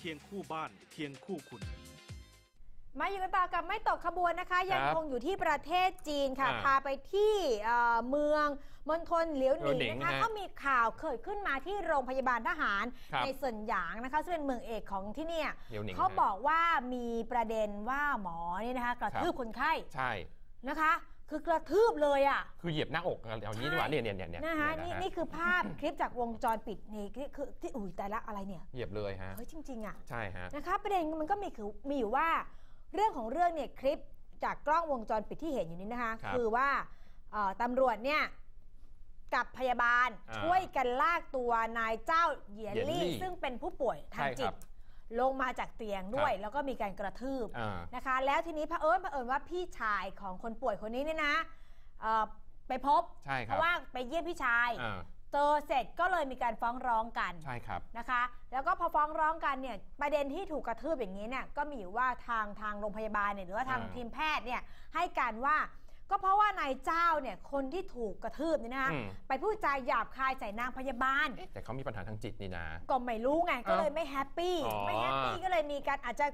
คียงคู่บ้านเคียงคู่คุณมาอยู่กันต่อกับไม่ตกขบวนนะคะ ยังคงอยู่ที่ประเทศจีนค่ะอ่าพาไปที่เอ่อเมืองมณฑลเหลียวหนิงเหลียวหนิงนะคะฮะก็มีข่าวเกิดขึ้นมาที่โรงพยาบาลทหารครับในเซินหยางนะคะซึ่งเป็นเมืองเอกของที่เนี่ยเหลียวหนิงเขาฮะบอกว่ามีประเด็นว่าหมอนี่นะคะกระทืบคนไข้ใช่นะคะ คือกระทืบเลยอะ คือเหยียบหน้าอกเอานี้ดีกว่าเนี่ยเนี่ยเนี่ยเนี่ยนะคะเยนี่ฮนี่คือภาพคลิปจากวงจรปิดนี่คือคือที่อุ้ยแต่ละอะไรเนี่ยเหยียบเลยฮะเฮ้ยจริง ๆ อะ ใช่ฮะนะคะประเด็นมันก็มีคือมีอยู่ว่า เรื่องของเรื่องเนี่ยคลิปจากกล้องวงจรปิดที่เห็นอยู่นี้นะคะครับคือว่าเอ่อตำรวจเนี่ยกับพยาบาลอ่าช่วยกันลากตัวนายเจ้าเหยียนเหยียนลี่ลี่ ซึ่งเป็นผู้ป่วยทางใช่จิครัตบ ลงมาจากเตียงด้วยครับแล้วก็มีการกระทืบอ่านะคะ แล้วทีนี้พระเผอิญเผอิญว่าพี่ชายของคนป่วยคนนี้เนี่ยนะเอ่อไปพบใช่คเพรับราะว่าไปเยี่ยมพี่ชายอ่าเจอเสร็จก็เลยมีการฟ้องร้องกันใช่ครับนะคะ แล้วก็พอฟ้องร้องกันเนี่ยประเด็นที่ถูกกระทืบอย่างนี้เนี่ยก็มีอยู่ว่าทางทางโรงพยาบาลเนี่ยหรือว่าทางอ่าทีมแพทย์เนี่ยให้การว่า ก็เพราะว่านายเจ้าเนี่ยคนที่ถูกกระทืบเนี่ยนะคะอืม ไปพูดจาหยาบคายใส่นางพยาบาล แต่เขามีปัญหาทางจิตนี่นะ ก็ไม่รู้ไงก็เลยไม่แฮปปี้อ๋อ ไม่แฮปปี้ก็เลยมีการอาจจะ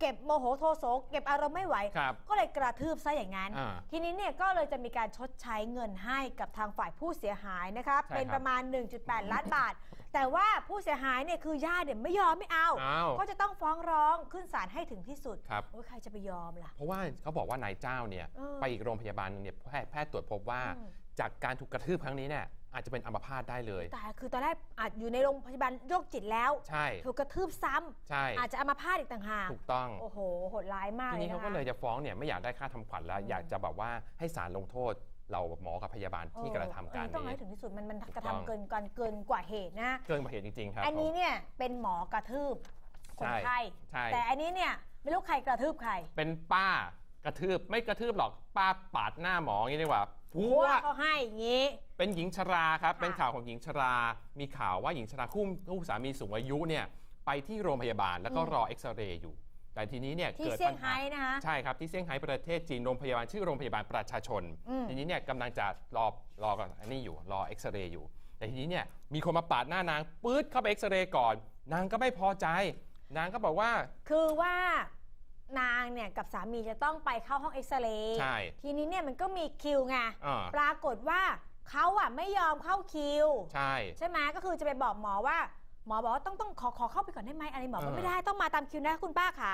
เก็บโมโหโทโสเก็บอารมณ์ไม่ไหว ครับ ก็เลยกระทืบซะอย่างนั้น อ่าทีนี้เนี่ยก็เลยจะมีการชดใช้เงินให้กับทางฝ่ายผู้เสียหายนะคะ ใช่เป็นครับประมาณ 1.8 ล้านบาท แต่ว่าผู้เสียหายเนี่ยคือญาติเนี่ยไม่ยอมไม่เอาอ้าวก็จะต้องฟ้องร้องขึ้นศาลให้ถึงที่สุดครับ โอ้ยใครจะไปยอมล่ะ เพราะว่าเขาบอกว่านายเจ้าเนี่ยเออไปอีกโรงพยาบาลหนึงเนี่ยแพทย์แพทย์ตรวจพบว่า อืม จากการถูกกระทืบครั้งนี้เนี่ยอาจจะเป็นอัมพาตได้เลย แต่คือตอนแรกอาจอยู่ในโรงพยาบาลโรคจิตแล้วใช่ถูกกระทืบซ้ำใช่อาจจะเอามาพาดอีกต่างหากถูกต้อง โอ้โหโหดร้ายมากทีเลยนี้นะเขาก็คะ เลยจะฟ้องเนี่ยไม่อยากได้ค่าทำขวัญแล้ว อยากจะแบบว่าให้ศาลลงโทษ เราหมอกับพยาบาลที่กระทำการเออต้องนี้ให้ถึงที่สุดมันมันถูกกระต้องทำเกินกันเกินกว่าเหตุนะเกินกว่าเหตุจริงๆครับอันนี้ผมเนี่ยเป็นหมอกระทืบคนใช่ไข้ใช่แต่อันนี้เนี่ยไม่รู้ใครกระทืบใคร เป็นป้ากระทืบไม่กระทืบหรอกป้าปาดหน้าหมออย่างนี้ดีกว่าเพพัราะวว่าเขาให้อย่างนี้ เป็นหญิงชราครับค่ะเป็นข่าวของหญิงชรา มีข่าวว่าหญิงชราคู่คู่สามีสูงอายุเนี่ยไปที่โรงพยาบาลแล้วก็รอเอ็กซเรย์อยู่ แต่ทีนี้เนี่ยที่เกิดเซี่ยปังญไฮ้หานะคะ ใช่ครับที่เซี่ยงไฮ้ประเทศจีนโรงพยาบาลชื่อโรงพยาบาลประชาชน อืม ทีนี้เนี่ยกำลังจะรอรอกันอันนี้อยู่รอเอ็กซเรย์อยู่ แต่ทีนี้เนี่ยมีคนมาปาดหน้านางปื๊ดเข้าไปเอ็กซเรย์ก่อน นางก็ไม่พอใจ นางก็บอกว่า คือว่านางเนี่ยกับสามีจะต้องไปเข้าห้องเอ็กซเรย์ใช่ ทีนี้เนี่ยมันก็มีคิวไงอ่าปรากฏว่าเขาอะไม่ยอมเข้าคิว ใช่ ใช่ไหมก็คือจะไปบอกหมอว่า หมอบอกว่าต้องต้องขอขอเข้าไปก่อนได้ไหมอะไรหมอบอกเออไม่ได้ต้องมาตามคิวนะคุณป้าขา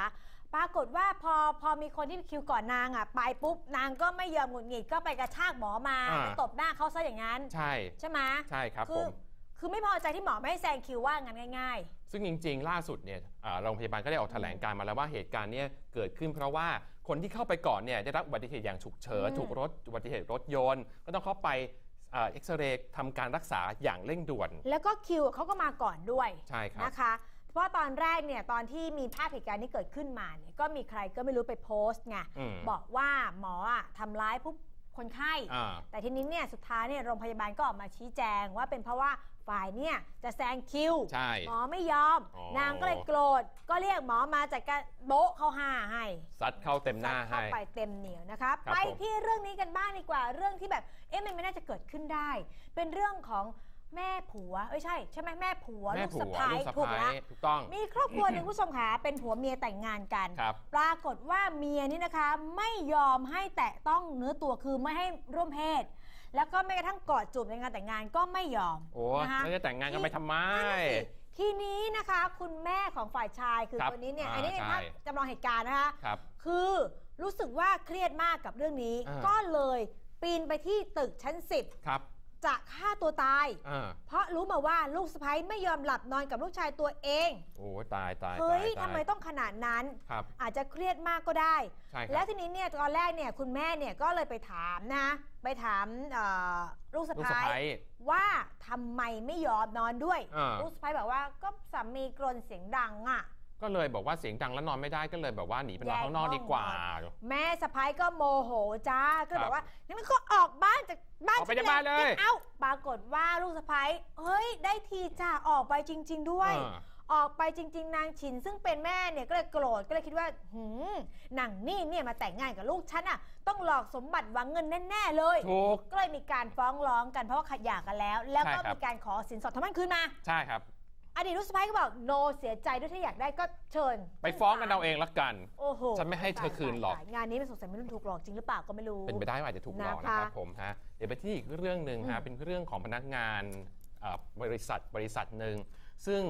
ปรากฏว่าพอพอมีคนที่คิวก่อนนางอะไปปุ๊บนางก็ไม่ยอมหงุดหงิดก็ไปกระชากหมอมาอ่าไปตบหน้าเขาซะอย่างนั้น ใช่ใช่ไหมใช่ครับคืผอม คือไม่พอใจที่หมอไม่ให้แซงคิวว่างั้นง่าย ซึ่งจริงๆ ล่าสุดเนี่ยอ่าโรงพยาบาลก็ได้ออกแถลงการมาแล้วว่าเหตุการณ์เนี้เกิดขึ้นเพราะว่าคนที่เข้าไปก่อนเนี่ยได้รับอุบัติเหตุอย่างฉุกเฉินอืม ถูกรถอุบัติเหตุรถยนต์ ก็ต้องเข้าไป เอ็กซเรย์ทำการรักษาอย่างเร่งด่วนๆแล้วก็คิวเขาก็มาก่อนด้วยใช่ครับนะคะ เพราะตอนแรกเนี่ยตอนที่มีภาพเหตุการณ์นี้เกิดขึ้นมาเนี่ยก็มีใครก็ไม่รู้ไปโพสต์ไงอืมบอกว่าหมออะทำร้ายผู้ คนไข้ อ่า แต่ทีนี้เนี่ยสุดท้ายเนี่ยโรงพยาบาลก็ออกมาชี้แจงว่าเป็นเพราะว่าฝ่ายเนี่ยจะแซงคิว ใช่ หมอไม่ยอม อ๋อ นางก็เลยโกรธ ก็เรียกหมอมาจัดการโบ๊ะเข้าห้าให้ซัดเข้าเต็มหน้าเข้าให้ ไปเต็มเหนียวนะคะ ครับไปผม ที่เรื่องนี้กันบ้างดีกว่า เรื่องที่แบบ เอ๊ะมันไม่น่าจะเกิดขึ้นได้ เป็นเรื่องของ แม่ผัวเอ้ยใช่ใช่ไหมแม่ผัวแม่ลูกผัสะวใภ้ลูกสะถูกใภ้แล้วถูกต้อง มีครอบครัวหนึ่งผู้ชมขาเป็นผัวเมียแต่งงานกัน ครับ ปรากฏว่าเมียนี่นะคะ ไม่ยอมให้แตะต้องเนื้อตัวคือไม่ให้ร่วมเพศ แล้วก็แม้กระทั่งกอดจูบในงานแต่งงานก็ไม่ยอมโอ้นะคะ แล้วจะแต่งงานกันไปทำไม นั่นน่ะสิทีนี้นะคะคุณแม่ของฝ่ายชายคือครับคนนี้เนี่ยอ่าอันนี้เป็นใช่ ภาพจำลองเหตุการณ์นะคะ ครับ คือรู้สึกว่าเครียดมากกับเรื่องนี้ อ่า ก็เลยปีนไปที่ตึกชั้น ครับ 10 จะฆ่าตัวตาย อ่าเพราะรู้มาว่าลูกสะใภ้ไม่ยอมหลับนอนกับลูกชายตัวเอง โอ้ตายตายเฮ้ยตาทำไมตายต้องขนาดนั้น ครับอาจจะเครียดมากก็ได้ ใช่คแล้รัวบ ทีนี้เนี่ยตอนแรกเนี่ยคุณแม่เนี่ยก็เลยไปถามนะ ไปถามเอ่อลูกสะลูกสะใภ้ใภ้ว่าทำไมไม่ยอมนอนด้วย อ่า ลูกสะใภ้บอกว่าก็สามีกรนเสียงดังอะ ก็เลยบอกว่าเสียงดังแล้วนอนไม่ได้ก็เลยแบบว่าหนีไปนอนข้างนอกดีกว่า แม่สะพ้ายก็โมโหจ้าก็เลยครับบอกว่างั้นก็ออกบ้านจากบ้านออกไปจากบ้านเลย เอ้าปรากฏว่าลูกสะพ้ายเฮ้ยได้ทีจ้าออกไปจริง ๆ ด้วยอ่าออกไปจริง ๆ นางฉินซึ่งเป็นแม่เนี่ยก็เลยโกรธก็เลยคิดว่าหืมนางนี่เนี่ยมาแต่งงานกับลูกฉันอะ ต้องหลอกสมบัติหวังเงินแน่ ๆ เลยถูกก็เลยมีการฟ้องร้องกันเพราะว่าขัดหย่ากันแล้ว แล้วก็ใช่ครับมีการขอสินสอดทำมันคืนมา ใช่ครับ อดีตลูกสะใภ้ก็บอกโนเสียใจด้วยถ้าอยากได้ก็เชิญไปฟ้องกันเอาเองละกัน โอ้โหฉันไม่ให้เธอคืนหรอก ตายๆงานนี้มันสงสัยไม่รู้ถูกหลอกจริงหรือเปล่าก็ไม่รู้ เป็นไปได้ว่าอาจจะถูกหลอกนะคะนะครับผมฮะเดี๋ยวไปที่อีกเรื่องหนึ่งอืฮะมเป็นเรื่องของพนักงานเอ่อบริษัทบริษัทหนึ่งซึ่ง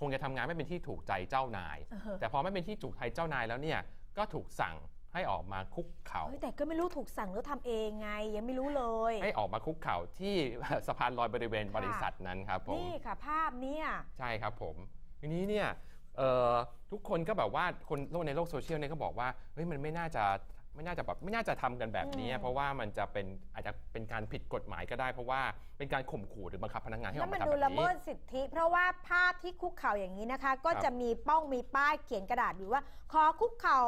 คงจะทำงานไม่เป็นที่ถูกใจเจ้านาย เออ แต่พอไม่เป็นที่ถูกใจเจ้านายแล้วเนี่ยก็ถูกสั่ง ให้ออกมาคุกเข่าเฮ้ยแต่ก็ไม่รู้ถูกสั่งหรือทำเองไง ยังไม่รู้เลย ให้ออกมาคุกเข่าที่ สะพานลอยบริเวณค่ะบริษัทนั้นครับผมนี่ค่ะ ภาพเนี่ย ใช่ครับผมทีนี้เนี่ยเอ่อทุกคนก็แบบว่าคนโลกในโลกโซเชียลเนี่ยก็บอกว่าเฮ้ยมันไม่น่าจะ ไม่น่าจะแบบไม่น่าจะทำกันแบบนี้อืมเพราะว่ามันจะเป็นอาจจะเป็นการผิดกฎหมายก็ได้ เพราะว่าเป็นการข่มขู่หรือบังคับพนักงานให้อแล้อวกมันมาทำดูแบบละเมินี้ดสิทธิ เพราะว่าภาพที่คุกเข่าอย่างนี้นะคะ ก็ครับจะมีป้องมีป้ายเขียนกระดาษอยู่ว่า ขอคุกเข่า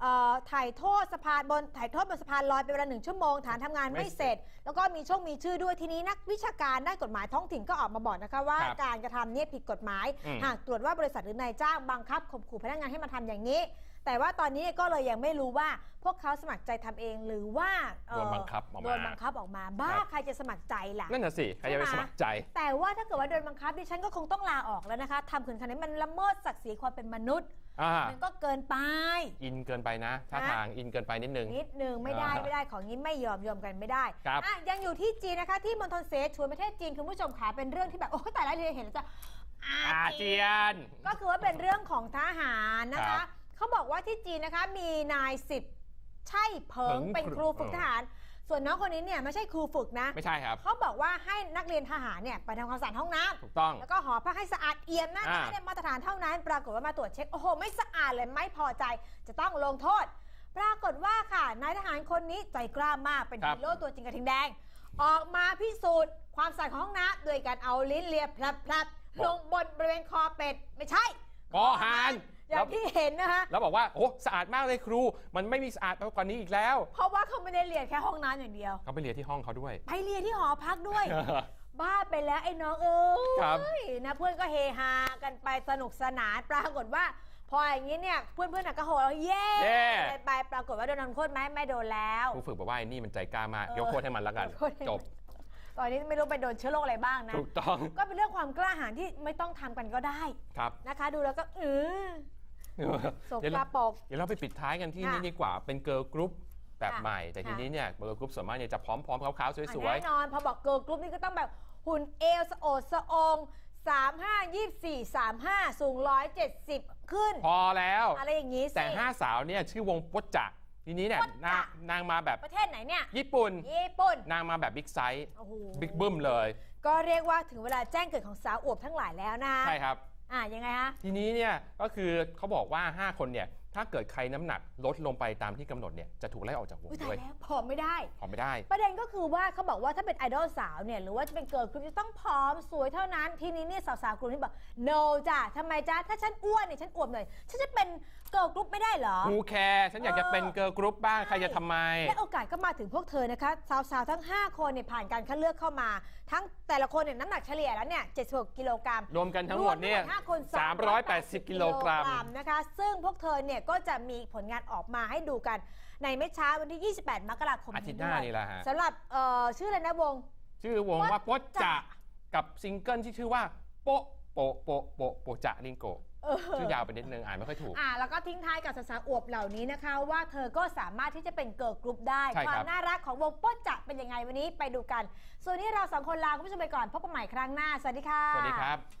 เอ่อถ่ายโทษสะพานบนถ่ายโทษบนสะพานลอยเป็นเวลาหนึ่งชั่วโมงฐานทำงานไม่ไม่เสเสร็ร็จจแล้วก็มีช่องมีชื่อด้วยทีนี้นักวิชาการด้านกฎหมายท้องถิ่นก็ออกมาบอกนะคะว่าครับการกระทำเนี้ผิดกฎหมายอืมหากตรวจว่าบริษัทหรือนายจ้างบังคับข่มขู่พนักงานให้มาทำอย่างนี้ แต่ว่าตอนนี้ก็เลยยังไม่รู้ว่าพวกเขาสมัครใจทำเองหรือว่าเอ่โดอนบังคับออกโดมานบังคับออกมาบ้าครับใครจะสมัครใจล่ะนั่นน่ะสิใครจะไปสมัครใจ แต่ว่าถ้าเกิดว่าโดนบังคับดิฉันก็คงต้องลาออกแล้วนะคะทำขืนขนาดนี้มันละเมิดศักดิ์ศรีความเป็นมนุษย์อ่ามันก็เกินไป อินเกินไปนะท่านะทางอินเกินไปนิดนึง นิดนึงไม่ได้อ่าไม่ได้ของนี้ไม่ยอมยอมกันไม่ได้ครับอะยังอยู่ที่จีนนะคะ ที่มณฑลเสฉวนประเทศจีนคุณผู้ชมขาเป็นเรื่องที่แบบโอ้แต่ละเรียนเห็นแล้วจะอาอาเจีเจียนยน ก็คือว่าเป็นเรื่องของทหารนะครัคะบ เขาบอกว่าที่จีนนะคะมีนายสิบใช่เพิงเพิงเป็นครูฝึกเออ ทหาร ส่วนน้องคนนี้เนี่ยไม่ใช่ครูฝึกนะ ไม่ใช่ครับ เขาบอกว่าให้นักเรียนทหารเนี่ยไปทำความสะอาดห้องน้ำถูกต้อง แล้วก็หอพักให้สะอาดเอี่ยมหน้าอ่าตาเนี่ยมาตรฐานเท่านั้น ปรากฏว่ามาตรวจเช็คโอ้โหไม่สะอาดเลยไม่พอใจ จะต้องลงโทษ ปรากฏว่าค่ะนายทหารคนนี้ใจกล้ามากเป็นครับฮีโร่ตัวจริงกระทิงแดง ออกมาพิสูจน์ความสะอาดของห้องน้ำโดยการเอาลิ้นเลียพลับพลับลงบนบริเวณคอเป็ดไม่ใช่กอหาร อย่างที่เห็นนะคะ แล้วบอกว่าโอ้สะอาดมากเลยครู มันไม่มีสะอาดไปกว่านี้อีกแล้ว เพราะว่าเขาไม่ได้เรียนแค่ห้องน้ำอย่างเดียว เขาไปเรียนที่ห้องเขาด้วย ไปเรียนที่หอพักด้วย บ้าไปแล้วไอ้น้องเอ้ครับยนะเพื่อนก็เฮฮากันไปสนุกสนานปรากฏว่าพออย่างนี้เนี่ยเพื่อนเพื่อนๆก็โหเย้เย้กันไปปรากฏว่าโดนทำโทษไหมไม่โดนแล้วครูฝึกบอกว่าไอ้นี่มันใจกล้ามากเออยกโทษให้มันแล้วกันยกโทษให้จบตอนนี้ไม่รู้ไปโดนเชื้อโรคอะไรบ้างนะ ถูกต้อง ก็เป็นเรื่องความกล้าหาญที่ไม่ต้องทำกันก็ได้ ครับ นะคะ ดูแล้วก็เออ สบเดี๋ยวกเราระปกเดี๋ยวเราไปปิดท้ายกันที่ค่ะนี่ดีกว่าเป็นเกิร์ลกรุ๊ปแบบค่ะ ใหม่ แต่ทีค่ะนี้เนี่ยเกิร์ลกรุ๊ปส่วนมากเนี่ยจะพร้อมๆขาวๆสอะวยแน่นอนพอบอกเกิร์ลกรุ๊ปนี่ก็ต้องแบบหุ่นเอวสะโอดสะอง3 5 24 35สูง170ขึ้น ๆ พอแล้ว อะไรอย่างนี้สิ แต่ห้าสาวเนี่ยชื่อวงปดจะทีนี้เนี่ยปดจะนางนางมาแบบประเทศไหนเนี่ยญี่ปุ่น ญี่ปุ่นนางมาแบบบิ๊กไซส์โอ้โหบิ๊กบึ้มเลย ก็เรียกว่าถึงเวลาแจ้งเกิดของสาวอวบทั้งหลายแล้วนะใช่ครับ อะยังไงฮะ ทีนี้เนี่ยก็คือเขาบอกว่า 5 คนเนี่ยถ้าเกิดใครน้ำหนักลดลงไปตามที่กำหนดเนี่ยจะถูกไล่ออกจากวงอุ้ยด้ตาวยยแล้วผอมไม่ได้ขอไม่ได้ ประเด็นก็คือว่าเขาบอกว่าถ้าเป็นไอดอลสาวเนี่ยหรือว่าจะเป็นเกิร์ลกรุ๊ปจะต้องผอมสวยเท่านั้น ทีนี้เนี่ยสาวๆกลุ่มนี้บอก no จ้ะทำไมจ้ะถ้าฉันอ้วนเนี่ยฉันอวบหน่อยฉันจะเป็น เกิร์ลกรุ๊ปไม่ได้เหรอฮูแคร์ฉันอยากจะเป็นเกิร์ลกรุ๊ปบ้างใช่ใครจะทำไม และโอกาสก็มาถึงพวกเธอนะคะ สาวๆ ทั้ง 5 คนเนี่ยผ่านการคัดเลือกเข้ามา ทั้งแต่ละคนเนี่ยน้ำหนักเฉลี่ยแล้วเนี่ย76กิโลกรัมรวมกันทั้งหมดเนี่ย รวทั้งหมด5คน380กิโลกรัม นะคะ ซึ่งพวกเธอเนี่ยก็จะมีผลงานออกมาให้ดูกันในไม่ช้าวันที่ 28 มกราคมอาทิตย์หน้านี่แหละฮะ สำหรับเอ่อชื่ออะไรนะวง ชื่อวงว่าโปะจะกับซิงเกิลที่ชื่อว่าโปะ โปะโปะโปะโปะจะลิงโกเออ ชื่อยาวไปนิดนึงอ่านไม่ค่อยถูก อ่าแล้วก็ทิ้งท้ายกับสาวๆอวบเหล่านี้นะคะ ว่าเธอก็สามารถที่จะเป็นเกิร์ลกรุ๊ปได้ ใช่คครับ วามน่ารักของวงโป๊ะจะเป็นยังไงวันนี้ไปดูกัน ส่วนนี้เราสองคนลาคุณผู้ชมไปก่อนพบกันใหม่ครั้งหน้า สวัสดีค่ะ สวัสดีครับ